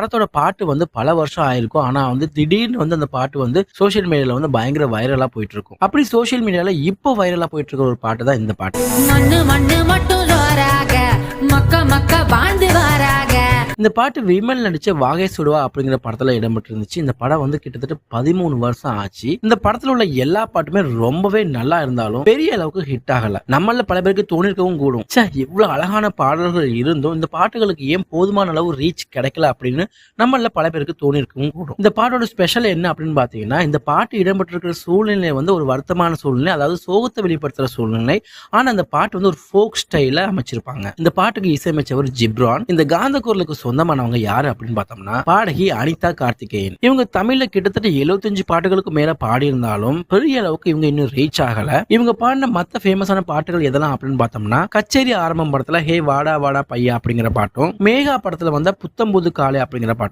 படத்தோட பாட்டு வந்து பல வருஷம் ஆயிருக்கும். ஆனா வந்து திடீர்னு வந்து அந்த பாட்டு வந்து சோசியல் மீடியால வந்து பயங்கர வைரலா போயிட்டு இருக்கும். அப்படி சோசியல் மீடியால இப்போ வைரலா போயிட்டு இருக்க ஒரு பாட்டு தான் இந்த பாட்டு. மண்ணு மண்ணு மட்டும் மக்க மக்க வாழ்ந்து இந்த பாட்டு விமல் நடிச்ச வாகை சுடுவா அப்படிங்கிற படத்துல இடம்பெற்று இருந்துச்சு. இந்த படம் வந்து கிட்டத்தட்ட 13 வருஷம் ஆச்சு. இந்த படத்துல உள்ள எல்லா பாட்டுமே ரொம்பவே நல்லா இருந்தாலும் பெரிய அளவுக்கு ஹிட் ஆகல. நம்மள பல பேருக்கு தோணிருக்கவும் கூடும். ச்சே இவ்வளவு அழகான பாடல்கள் இருந்தும் இந்த பாட்டுகளுக்கு ஏன் போதுமான அளவு ரீச் கிடைக்கல அப்படின்னு நம்மள பல பேருக்கு தோணிருக்கவும் கூடும். இந்த பாட்டோட ஸ்பெஷல் என்ன அப்படின்னு பாத்தீங்கன்னா இந்த பாட்டு இடம்பெற்றிருக்கிற சூழ்நிலை வந்து ஒரு வருத்தமான சூழ்நிலை அதாவது சோகத்தை வெளிப்படுத்துற சூழ்நிலை. ஆனா அந்த பாட்டு வந்து ஒரு ஃபோக் ஸ்டைல அமைச்சிருப்பாங்க. இந்த பாட்டுக்கு இசையமைச்சவர் ஜிப்ரான். இந்த காந்த குரலுக்கு சொந்தமானவங்க யாரு அப்படின்னு பார்த்தோம்னா பாடகி அனிதா கார்த்திகேயன். இவங்க தமிழ்ல கிட்டத்தட்ட 75 பாட்டுகளுக்கு மேல பாடியிருந்தாலும் பெரிய அளவுக்கு இவங்க இன்னும் ரீச் ஆகல. இவங்க பாடின மத்த ஃபேமஸான பாட்டுகள் எதெல்லாம் அப்படின்னு பார்த்தோம்னா கச்சேரி ஆரம்பம் படத்துல ஹே வாடா வாடா பையா அப்படிங்கிற பாட்டும் மேகா படத்துல வந்த புத்தம்புது காலை அப்படிங்கிற பாட்டும்